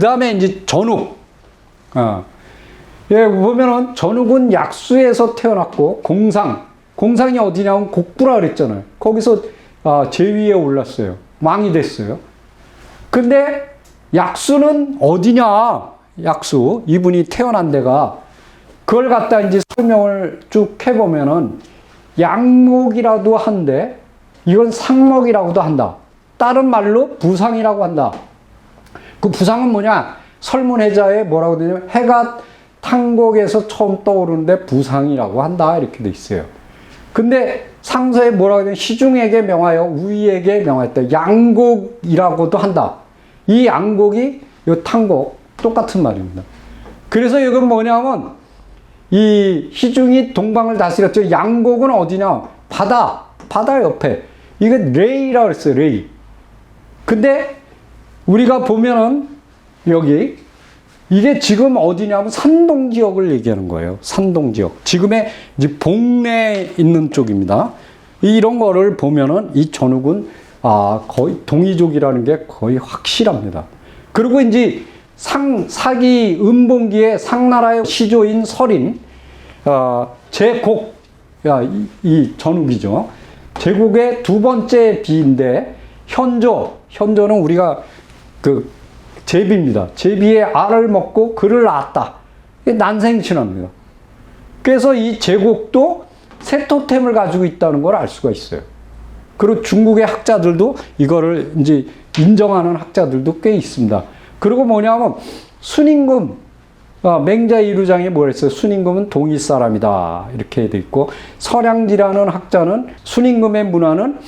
다음에 이제 전욱. 어. 예, 보면은 전욱은 약수에서 태어났고 공상. 공상이 어디냐면 곡부라 그랬잖아요. 거기서 아, 제위에 올랐어요. 왕이 됐어요. 근데 약수는 어디냐? 약수. 이분이 태어난 데가 그걸 갖다 이제 설명을 쭉 해보면은 양목이라도 한데 이건 상목이라고도 한다. 다른 말로 부상이라고 한다. 그 부상은 뭐냐? 설문해자에 뭐라고 되냐면 해가 탄곡에서 처음 떠오르는데 부상이라고 한다. 이렇게 돼 있어요. 근데 상서에 뭐라고 되냐면 시중에게 명하여 우위에게 명하였다. 양곡이라고도 한다. 이 양곡이 요 탄곡 똑같은 말입니다. 그래서 이건 뭐냐면 이 희중이 동방을 다스렸죠. 양곡은 어디냐? 바다. 바다 옆에. 이건 레이라고 그랬어요. 레이. 근데 우리가 보면은 여기 이게 지금 어디냐면 산동 지역을 얘기하는 거예요. 산동 지역. 지금의 이제 봉내에 있는 쪽입니다. 이런 거를 보면은 이 전욱은 아, 거의 동이족이라는 게 거의 확실합니다. 그리고 이제 상, 사기 음봉기의 상나라의 시조인 설인, 어, 제곡, 야, 이, 이 전욱이죠. 제국의 두 번째 비인데, 현조, 현조는 우리가 그 제비입니다. 제비의 알을 먹고 그를 낳았다. 난생신화입니다. 그래서 이 제국도 세 토템을 가지고 있다는 걸 알 수가 있어요. 그리고 중국의 학자들도 이거를 이제 인정하는 학자들도 꽤 있습니다. 그리고 뭐냐면 순임금 아, 맹자 이루장에 뭐 했어요? 순임금은 동일 사람이다 이렇게 돼 있고 서량지라는 학자는 순임금의 문화는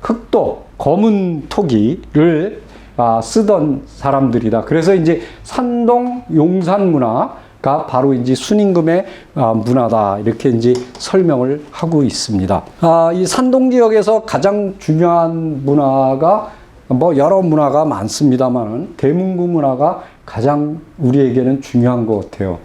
흑도 검은 토기를 아, 쓰던 사람들이다. 그래서 이제 산동 용산 문화가 바로 이제 순임금의 아, 문화다. 이렇게 이제 설명을 하고 있습니다. 아, 이 산동 지역에서 가장 중요한 문화가 뭐 여러 문화가 많습니다만은 대문구 문화가 가장 우리에게는 중요한 것 같아요.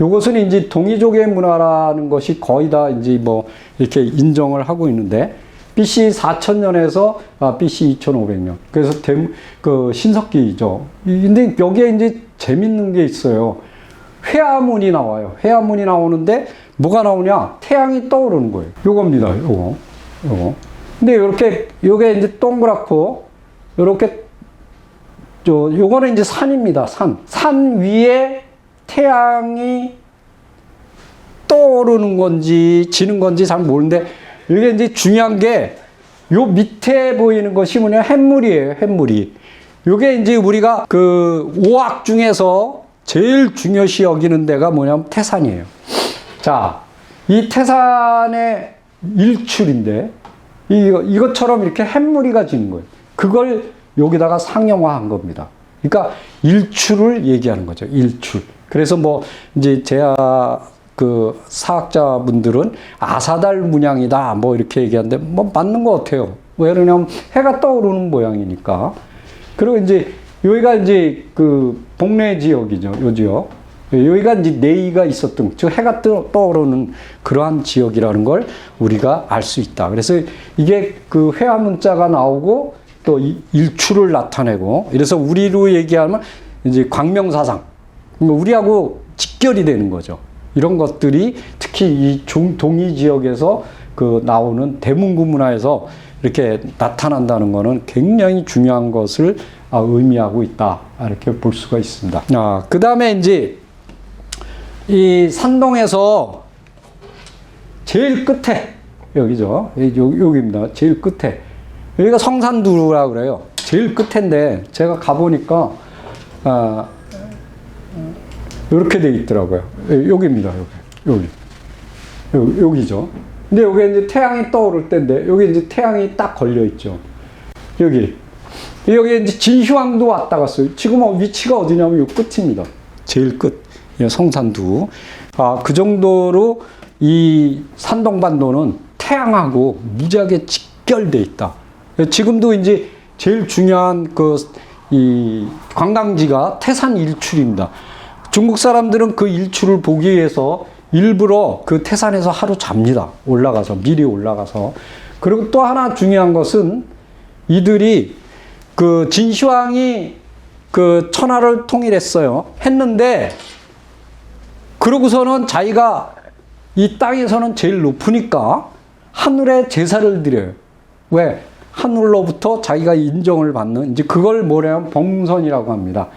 요것은 이제 동이족의 문화라는 것이 거의 다 이제 뭐 이렇게 인정을 하고 있는데 BC 4000년에서 아, BC 2500년. 그래서 대, 그 신석기죠. 근데 여기에 이제 재밌는 게 있어요. 회화문이 나와요. 회화문이 나오는데 뭐가 나오냐? 태양이 떠오르는 거예요. 요겁니다. 요거. 요거. 근데 이렇게 요게 이제 동그랗고 요렇게 저 요거는 이제 산입니다. 산. 산 위에 태양이 떠오르는 건지 지는 건지 잘 모르는데 이게 이제 중요한 게 요 밑에 보이는 것이 뭐냐 햇물이에요. 햇물이. 요게 이제 우리가 그 오학 중에서 제일 중요시 여기는 데가 뭐냐면 태산이에요. 자, 이 태산의 일출인데 이 이것처럼 이렇게 햇물이가 지는 거예요. 그걸 여기다가 상용화한 겁니다. 그러니까 일출을 얘기하는 거죠. 일출. 그래서 뭐 이제 제가 그 사학자분들은 아사달 문양이다 뭐 이렇게 얘기하는데 뭐 맞는 것 같아요. 왜 그러냐면 해가 떠오르는 모양이니까. 그리고 이제 여기가 이제 그 동네 지역이죠. 요 지역. 여기가 이제 네이가 있었던 즉 해가 떠, 떠오르는 그러한 지역이라는 걸 우리가 알 수 있다. 그래서 이게 그 회화 문자가 나오고 또 일출을 나타내고 이래서 우리로 얘기하면 이제 광명사상 우리하고 직결이 되는 거죠. 이런 것들이 특히 이 중, 동이 지역에서 그 나오는 대문구 문화에서 이렇게 나타난다는 것은 굉장히 중요한 것을 아, 의미하고 있다. 이렇게 볼 수가 있습니다. 아, 그 다음에 이제 이 산동에서 제일 끝에 여기죠. 여기 입니다. 제일 끝에. 여기가 성산두라 그래요. 제일 끝인데 제가 가보니까 아, 이렇게 돼 있더라고요. 예, 여기입니다. 여기. 여기. 여기 죠. 근데 여기 이제 태양이 떠오를 때인데 여기 이제 태양이 딱 걸려 있죠. 여기. 여기 이제 진휴왕도 왔다 갔어요. 지금 위치가 어디냐면 이 끝입니다. 제일 끝. 성산두. 아, 그 정도로 이 산동반도는 태양하고 무지하게 직결돼 있다. 지금도 이제 제일 중요한 그 이 관광지가 태산 일출입니다. 중국 사람들은 그 일출을 보기 위해서 일부러 그 태산에서 하루 잡니다. 올라가서, 미리 올라가서. 그리고 또 하나 중요한 것은 이들이 그 진시황이 그 천하를 통일했어요. 했는데 그러고서는 자기가 이 땅에서는 제일 높으니까 하늘에 제사를 드려요. 왜? 하늘로부터 자기가 인정을 받는 이제 그걸 뭐냐면 봉선이라고 합니다.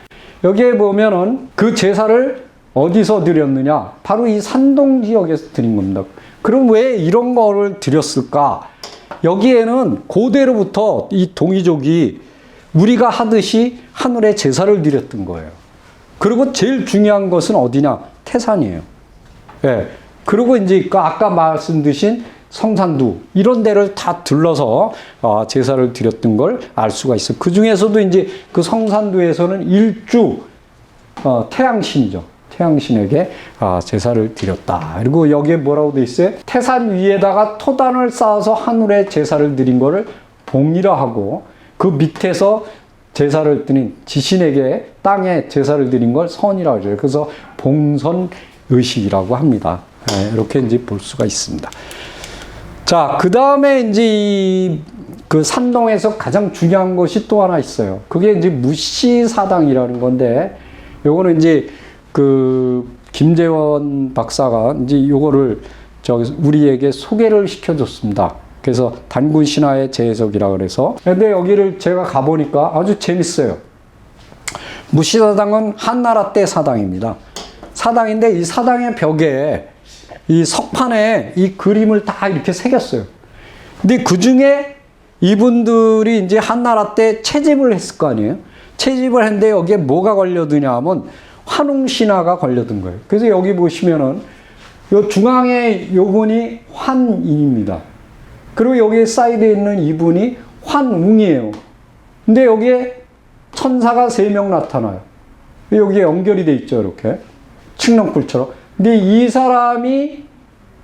여기에 보면은 그 제사를 어디서 드렸느냐? 바로 이 산동 지역에서 드린 겁니다. 그럼 왜 이런 거를 드렸을까? 여기에는 고대로부터 이 동이족이 우리가 하듯이 하늘에 제사를 드렸던 거예요. 그리고 제일 중요한 것은 어디냐? 태산이에요. 예. 그리고 이제 그 아까 말씀드린 성산두 이런 데를 다 들러서 어, 제사를 드렸던 걸 알 수가 있어요. 그 중에서도 이제 그 성산두에서는 일주 어, 태양신이죠. 태양신에게 아, 제사를 드렸다. 그리고 여기에 뭐라고 돼 있어요? 태산 위에다가 토단을 쌓아서 하늘에 제사를 드린 거를 봉이라 하고 그 밑에서 제사를 드린 지신에게 땅에 제사를 드린 걸 선이라고 그래요. 그래서 봉선 의식이라고 합니다. 네, 이렇게 이제 볼 수가 있습니다. 자, 그 다음에 이제 이그 산동에서 가장 중요한 것이 또 하나 있어요. 그게 이제 무시사당이라는 건데, 요거는 이제 그 김재원 박사가 이제 요거를 저기 우리에게 소개를 시켜줬습니다. 그래서 단군 신화의 재해석이라 그래서. 근데 여기를 제가 가보니까 아주 재밌어요. 무시사당은 한나라 때 사당입니다. 사당인데 이 사당의 벽에 이 석판에 이 그림을 다 이렇게 새겼어요. 근데 그 중에 이분들이 이제 한나라 때 채집을 했을 거 아니에요? 채집을 했는데 여기에 뭐가 걸려드냐 하면 환웅신화가 걸려든 거예요. 그래서 여기 보시면은 요 중앙에 요분이 환인입니다. 그리고 여기에 사이드에 있는 이분이 환웅이에요. 근데 여기에 천사가 세 명 나타나요. 여기에 연결이 돼 있죠, 이렇게. 칡렁꿀처럼. 근데 이 사람이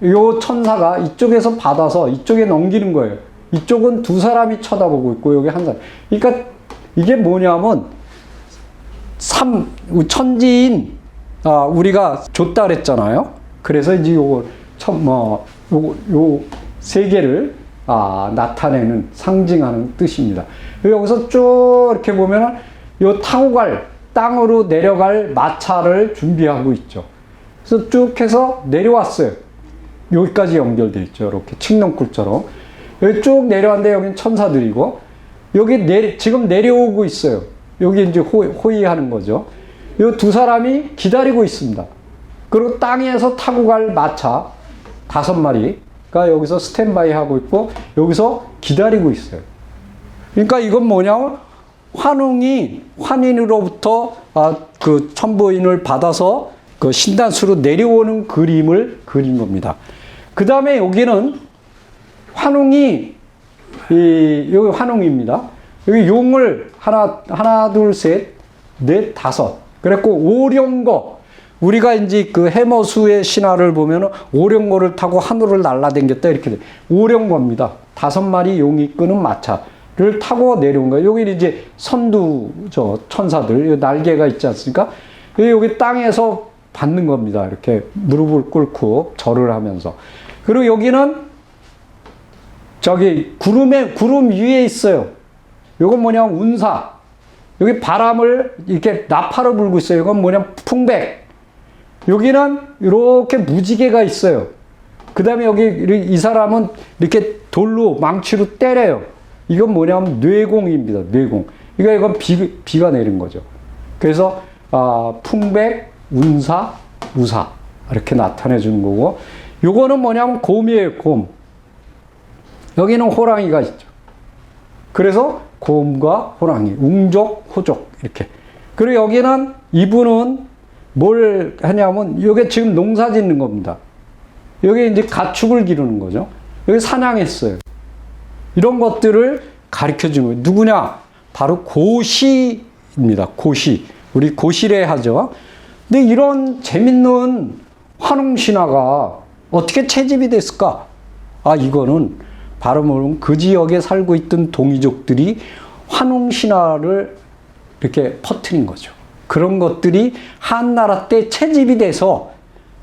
요 천사가 이쪽에서 받아서 이쪽에 넘기는 거예요. 이쪽은 두 사람이 쳐다보고 있고 여기 한 사람. 그러니까 이게 뭐냐면 삼 천지인 아, 우리가 줬다 그랬잖아요. 그래서 이제 요거 천뭐 요거 요세 개를 아, 나타내는 상징하는 뜻입니다. 여기서 쭉 이렇게 보면은 요 타고 갈 땅으로 내려갈 마차를 준비하고 있죠. 그래서 쭉 해서 내려왔어요. 여기까지 연결돼 있죠. 이렇게 칡렁꿀처럼. 여기 쭉 내려왔는데 여기는 천사들이고, 여기 내, 지금 내려오고 있어요. 여기 이제 호, 호의하는 거죠. 이 두 사람이 기다리고 있습니다. 그리고 땅에서 타고 갈 마차 다섯 마리가 여기서 스탠바이 하고 있고, 여기서 기다리고 있어요. 그러니까 이건 뭐냐면, 환웅이 환인으로부터 아, 그 천부인을 받아서 그 신단수로 내려오는 그림을 그린 겁니다. 그 다음에 여기는 환웅이 이 여기 환웅입니다. 여기 용을 하나 하나 둘셋넷 다섯 그랬고 오령거 우리가 이제 그 해머수의 신화를 보면 오령거를 타고 하늘을 날라댕겼다 이렇게 돼. 오령거입니다. 다섯 마리 용이 끄는 마차를 타고 내려온 거예요. 여기 이제 선두 저 천사들 날개가 있지 않습니까? 여기 땅에서 받는 겁니다. 이렇게 무릎을 꿇고 절을 하면서. 그리고 여기는 저기 구름에 구름 위에 있어요. 이건 뭐냐면 운사. 여기 바람을 이렇게 나파로 불고 있어요. 이건 뭐냐면 풍백. 여기는 이렇게 무지개가 있어요. 그 다음에 여기 이 사람은 이렇게 돌로 망치로 때려요. 이건 뭐냐면 뇌공입니다. 뇌공. 이거 이건 비, 비가 내린 거죠. 그래서 아, 풍백, 운사, 우사 이렇게 나타내 주는 거고 요거는 뭐냐면 곰이에요, 곰. 여기는 호랑이가 있죠. 그래서 곰과 호랑이, 웅족, 호족 이렇게. 그리고 여기는 이분은 뭘 하냐면 이게 지금 농사 짓는 겁니다. 여기 이제 가축을 기르는 거죠. 여기 사냥했어요. 이런 것들을 가르쳐 주는 거예요. 누구냐? 바로 고시입니다. 고시. 우리 고시래 하죠. 근데 이런 재밌는 환웅 신화가 어떻게 채집이 됐을까? 아, 이거는 바로 뭐냐면 그 지역에 살고 있던 동이족들이 환웅 신화를 이렇게 퍼뜨린 거죠. 그런 것들이 한나라 때 채집이 돼서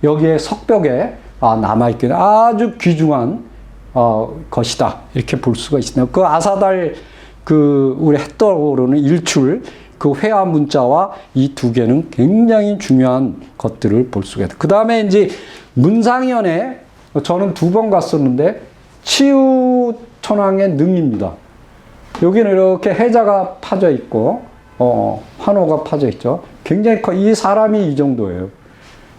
여기에 석벽에 아, 남아있게 아주 귀중한 어, 것이다. 이렇게 볼 수가 있습니다. 그 아사달 그 우리 해 떠오르는 일출 그 회화 문자와 이 두 개는 굉장히 중요한 것들을 볼 수가 있다. 그 다음에 이제 문상현에 저는 두 번 갔었는데 치유 천왕의 능입니다. 여기는 이렇게 해자가 파져 있고 어, 환호가 파져 있죠. 굉장히 커. 이 사람이 이 정도예요.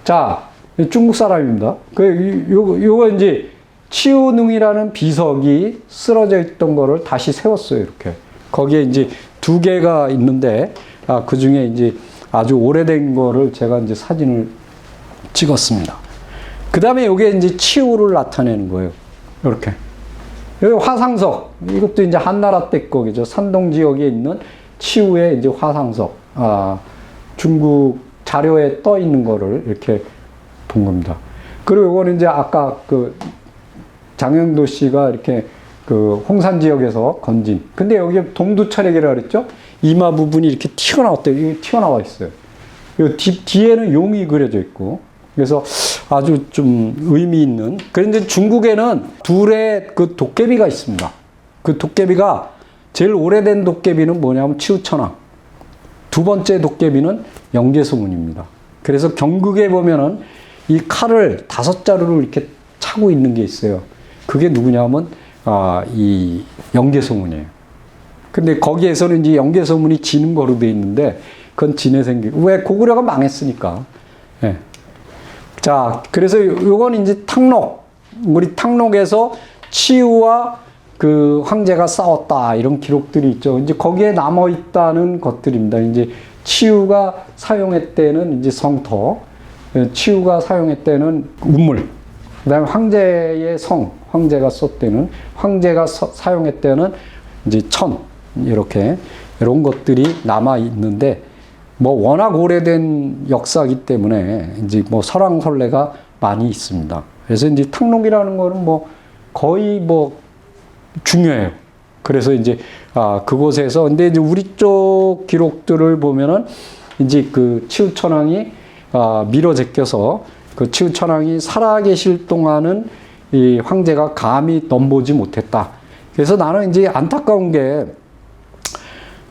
자, 중국 사람입니다. 그 요, 요거 이제 치유능이라는 비석이 쓰러져 있던 거를 다시 세웠어요. 이렇게 거기에 이제 두 개가 있는데 아, 그 중에 이제 아주 오래된 거를 제가 이제 사진을 찍었습니다. 그 다음에 이게 이제 치유를 나타내는 거예요. 이렇게. 여기 화상석. 이것도 이제 한나라 때 거기죠. 산동 지역에 있는 치우의 이제 화상석. 아, 중국 자료에 떠 있는 거를 이렇게 본 겁니다. 그리고 이거는 이제 아까 그 장영도 씨가 이렇게 그 홍산 지역에서 건진. 근데 여기 동두철액이라 그랬죠? 이마 부분이 이렇게 튀어나왔대요. 이게 튀어나와 있어요. 이 뒤, 뒤에는 용이 그려져 있고. 그래서 아주 좀 의미 있는. 그런데 중국에는 둘의 그 도깨비가 있습니다. 그 도깨비가 제일 오래된 도깨비는 뭐냐면 치우천왕. 두 번째 도깨비는 영재소문입니다. 그래서 경극에 보면은 이 칼을 다섯 자루로 이렇게 차고 있는 게 있어요. 그게 누구냐면 아, 이 영재소문이에요. 근데 거기에서는 이제 영재소문이 지는 거로 돼 있는데 그건 진해 생기. 왜 고구려가 망했으니까. 예. 자, 그래서 요- 요건 이제 탕록. 우리 탕록에서 치우와 그 황제가 싸웠다 이런 기록들이 있죠. 이제 거기에 남아 있다는 것들입니다. 이제 치우가 사용했대는 이제 성터, 예, 치우가 사용했대는 우물, 그다음에 황제의 성, 황제가 썼대는 황제가 서- 사용했대는 이제 천 이렇게 이런 것들이 남아 있는데 뭐 워낙 오래된 역사이기 때문에 이제 뭐 설왕설래가 많이 있습니다. 그래서 이제 탕록이라는 거는 뭐 거의 뭐 중요해요. 그래서 이제 아 그곳에서 근데 이제 우리 쪽 기록들을 보면은 이제 그 치우천왕이 아 밀어 제껴서 그 치우천왕이 살아계실 동안은 이 황제가 감히 넘보지 못했다. 그래서 나는 이제 안타까운 게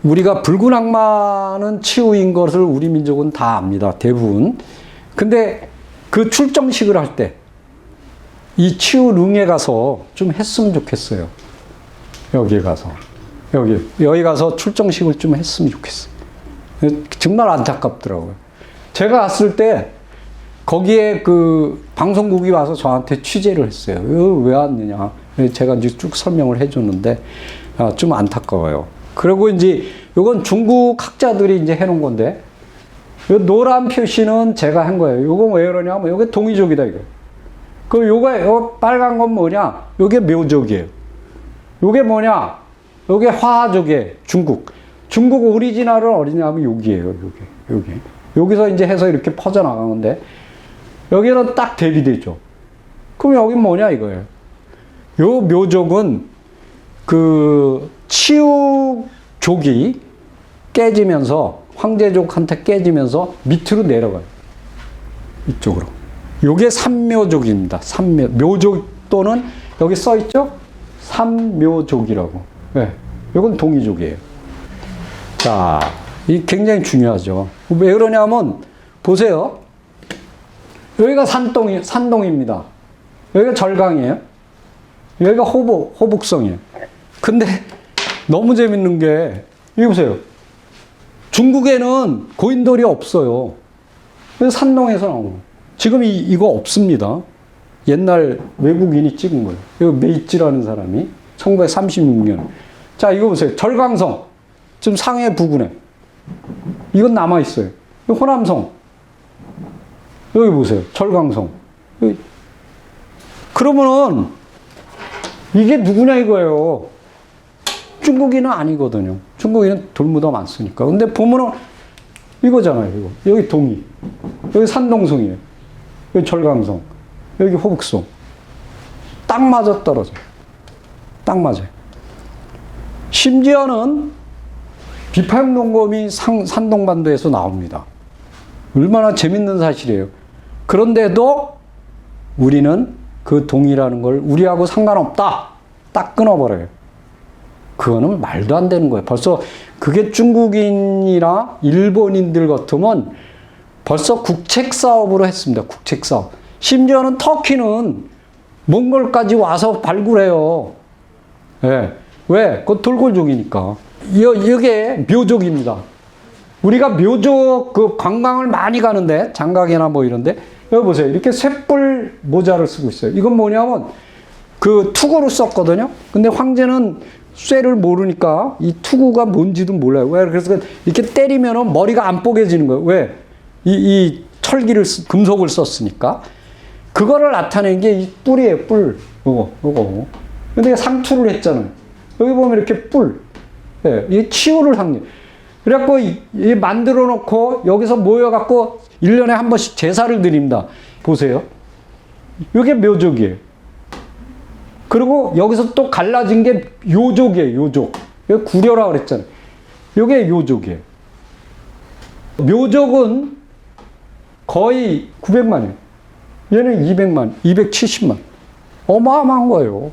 우리가 붉은 악마는 치우인 것을 우리 민족은 다 압니다. 대부분. 근데 그 출정식을 할 때 이 치우 릉에 가서 좀 했으면 좋겠어요. 여기 가서. 여기. 여기 가서 출정식을 좀 했으면 좋겠어요. 정말 안타깝더라고요. 제가 갔을 때 거기에 그 방송국이 와서 저한테 취재를 했어요. 왜 왔느냐. 제가 이제 쭉 설명을 해줬는데 아, 좀 안타까워요. 그리고 이제 이건 중국 학자들이 이제 해놓은 건데 요 노란 표시는 제가 한 거예요. 요건 왜 그러냐면 요게 동이족이다 이거. 그 요거 요 빨간 건 뭐냐? 요게 묘족이에요. 요게 뭐냐? 요게 화족이에요. 중국. 중국 오리지널은 어디냐면 여기에요. 여기. 여기. 여기서 이제 해서 이렇게 퍼져나가는데 여기는 딱 대비되죠. 그럼 여기 뭐냐 이거예요. 요 묘족은 그 치우족이 깨지면서 황제족한테 깨지면서 밑으로 내려가요. 이쪽으로. 요게 삼묘족입니다. 삼묘 묘족 또는 여기 써 있죠? 삼묘족이라고. 네. 요건 동이족이에요. 자, 이 굉장히 중요하죠. 왜 그러냐면 보세요. 여기가 산동이 산동입니다. 여기가 절강이에요. 여기가 호북 호북성이에요. 근데 너무 재밌는 게 여기 보세요. 중국에는 고인돌이 없어요. 산동에서 거예요. 지금 이, 이거 없습니다. 옛날 외국인이 찍은 거예요. 이거 메이찌라는 사람이 1936년. 자, 이거 보세요. 절강성. 지금 상해 부근에. 이건 남아 있어요. 이 호남성. 여기 보세요. 여기. 그러면은, 이게 누구냐 이거예요. 중국인은 아니거든요. 중국인은 돌무덤 안 쓰니까. 근데 보면은, 이거잖아요, 이거. 여기 동이. 여기 산동성이에요. 여기 절강성. 여기 호북성. 딱 맞아 떨어져요. 딱 맞아요. 심지어는 비파용농검이 상, 산동반도에서 나옵니다. 얼마나 재밌는 사실이에요. 그런데도 우리는 그 동이라는 걸 우리하고 상관없다. 딱 끊어버려요. 그거는 말도 안 되는 거예요. 벌써 그게 중국인이나 일본인들 같으면 벌써 국책 사업으로 했습니다. 국책 사업. 심지어는 터키는 몽골까지 와서 발굴해요. 예. 왜? 그 돌골족이니까. 여, 이게 묘족입니다. 우리가 묘족 그 관광을 많이 가는데 장각이나 뭐 이런데 여기 보세요. 이렇게 쇳불 모자를 쓰고 있어요. 이건 뭐냐면 그 투구로 썼거든요. 근데 황제는 쇠를 모르니까 이 투구가 뭔지도 몰라요. 왜? 그래서 이렇게 때리면은 머리가 안 뽀개지는 거예요. 왜? 이, 이 철기를, 쓰- 금속을 썼으니까. 그거를 나타낸 게 이 뿔이에요, 뿔. 요거, 요거. 근데 상투를 했잖아요. 여기 보면 이렇게 뿔. 예, 이게 치유를 상징. 그래갖고 이, 이 만들어 놓고 여기서 모여갖고 1년에 한 번씩 제사를 드립니다. 보세요. 이게 묘족이에요. 그리고 여기서 또 갈라진 게 요족이에요, 요족. 구려라 그랬잖아요. 이게 요족이에요. 묘족은 거의 900만이에요. 얘는 200만, 270만. 어마어마한 거예요.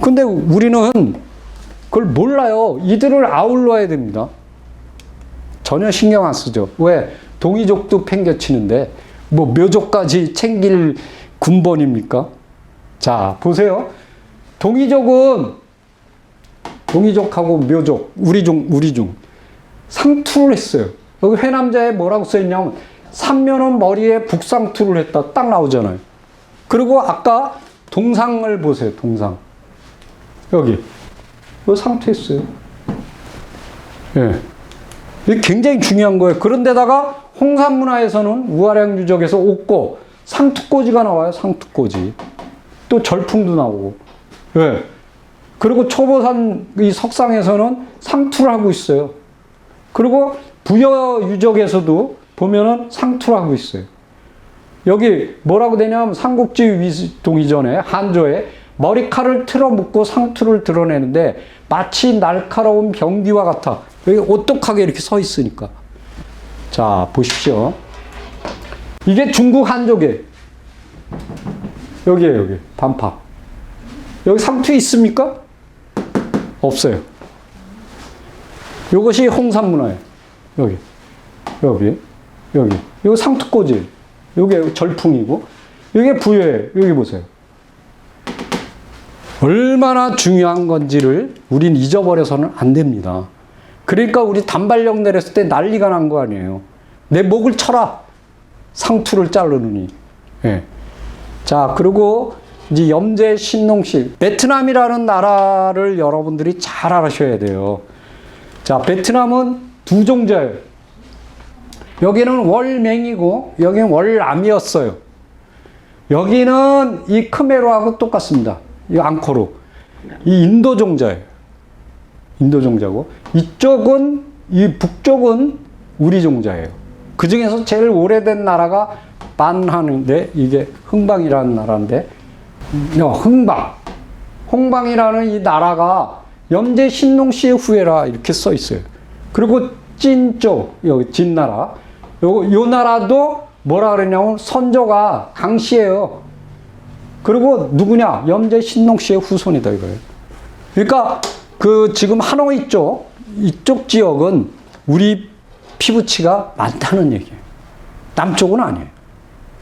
근데 우리는 그걸 몰라요. 이들을 아울러야 됩니다. 전혀 신경 안 쓰죠. 왜? 동이족도 팽겨치는데, 뭐 묘족까지 챙길 군번입니까? 자, 보세요. 동이족은, 동이족하고 묘족, 우리중, 우리중, 상투를 했어요. 여기 회남자에 뭐라고 써있냐면, 삼면은 머리에 북상투를 했다. 딱 나오잖아요. 그리고 아까 동상을 보세요, 동상. 여기. 이거 상투했어요. 예. 이게 굉장히 중요한 거예요. 그런데다가 홍산 문화에서는 우아량 유적에서 옥고, 상투꼬지가 나와요, 상투꼬지. 또 절풍도 나오고. 예. 그리고 초보산 이 석상에서는 상투를 하고 있어요. 그리고 부여 유적에서도 보면은 상투를 하고 있어요. 여기 뭐라고 되냐면 삼국지 위동 이전에 한조에 머리칼을 틀어 묶고 상투를 드러내는데 마치 날카로운 병기와 같아. 여기 오똑하게 이렇게 서 있으니까. 자, 보십시오. 이게 중국 한족에 여기에요, 여기. 반파. 여기 상투 있습니까? 없어요. 이것이 홍산 문화예요. 여기. 여기. 여기. 이거 상투꼬지. 이게 절풍이고. 이게 부여예요. 여기 보세요. 얼마나 중요한 건지를 우린 잊어버려서는 안 됩니다. 그러니까 우리 단발령 내렸을 때 난리가 난 거 아니에요. 내 목을 쳐라. 상투를 자르느니. 예. 자, 그리고 이제 염제 신농실. 베트남이라는 나라를 여러분들이 잘 알아셔야 돼요. 자, 베트남은 두 종자예요. 여기는 월맹이고, 여기는 월암이었어요. 여기는 이 크메로하고 똑같습니다. 이 앙코르. 이 인도 종자예요. 인도 종자고. 이쪽은, 이 북쪽은 우리 종자예요. 그 중에서 제일 오래된 나라가 반하는데, 이게 흥방이라는 나라인데, 어, 흥방. 홍방이라는 이 나라가 염제 신농 씨의 후예라 이렇게 써 있어요. 그리고 찐쪽, 여기 진나라. 요, 요 나라도 뭐라 그러냐면 선조가 강씨예요. 그리고 누구냐? 염제 신농 씨의 후손이다 이거예요. 그러니까 그 지금 하노이 쪽 이쪽 지역은 우리 피부치가 많다는 얘기예요. 남쪽은 아니에요.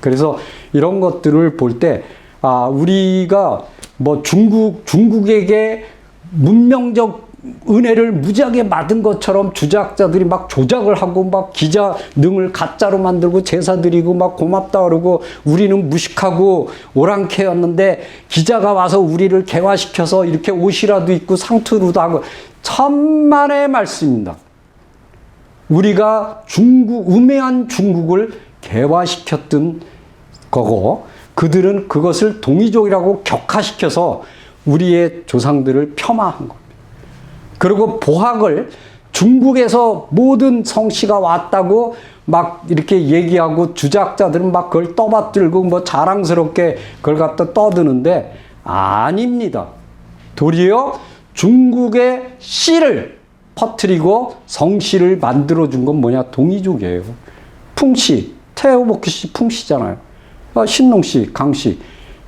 그래서 이런 것들을 볼 때, 아, 우리가 뭐 중국, 중국에게 문명적 은혜를 무지하게 받은 것처럼 주작자들이 막 조작을 하고 막 기자 능을 가짜로 만들고 제사 드리고 막 고맙다 그러고 우리는 무식하고 오랑캐였는데 기자가 와서 우리를 개화시켜서 이렇게 옷이라도 입고 상투로도 하고 천만의 말씀입니다. 우리가 중국, 우매한 중국을 개화시켰던 거고, 그들은 그것을 동이족이라고 격화시켜서 우리의 조상들을 폄하한 겁니다. 그리고 보학을 중국에서 모든 성씨가 왔다고 막 이렇게 얘기하고 주작자들은 막 그걸 떠받들고 뭐 자랑스럽게 그걸 갖다 떠드는데 아닙니다. 도리어 중국의 씨를 퍼뜨리고 성씨를 만들어준 건 뭐냐? 동이족이에요. 풍씨, 태호복희 씨 풍씨잖아요. 아, 신농 씨, 강 씨.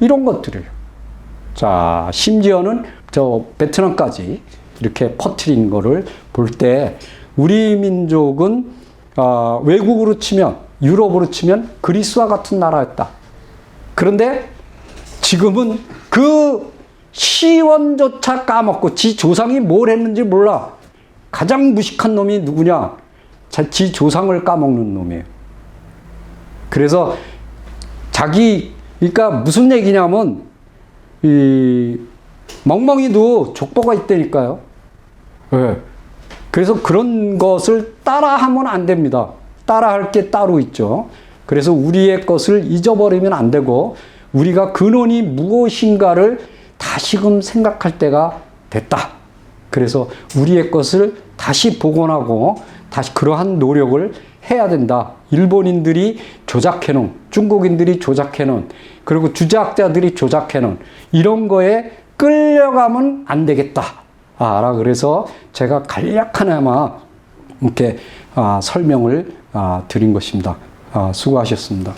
이런 것들이에요. 자, 심지어는 저 베트남까지 이렇게 퍼뜨린 거를 볼 때 우리 민족은 아, 외국으로 치면 유럽으로 치면 그리스와 같은 나라였다. 그런데 지금은 그 시원조차 까먹고 지 조상이 뭘 했는지 몰라. 가장 무식한 놈이 누구냐? 자, 지 조상을 까먹는 놈이에요. 그래서 자기 그러니까 무슨 얘기냐면 이 멍멍이도 족보가 있다니까요. 예. 그래서 그런 것을 따라하면 안 됩니다. 따라할 게 따로 있죠. 그래서 우리의 것을 잊어버리면 안 되고 우리가 근원이 무엇인가를 다시금 생각할 때가 됐다. 그래서 우리의 것을 다시 복원하고 다시 그러한 노력을 해야 된다. 일본인들이 조작해놓은, 중국인들이 조작해놓은, 그리고 주작자들이 조작해놓은 이런 거에 끌려가면 안 되겠다. 아, 라 그래서 제가 간략하나마 이렇게 아, 설명을 아, 드린 것입니다. 아, 수고하셨습니다.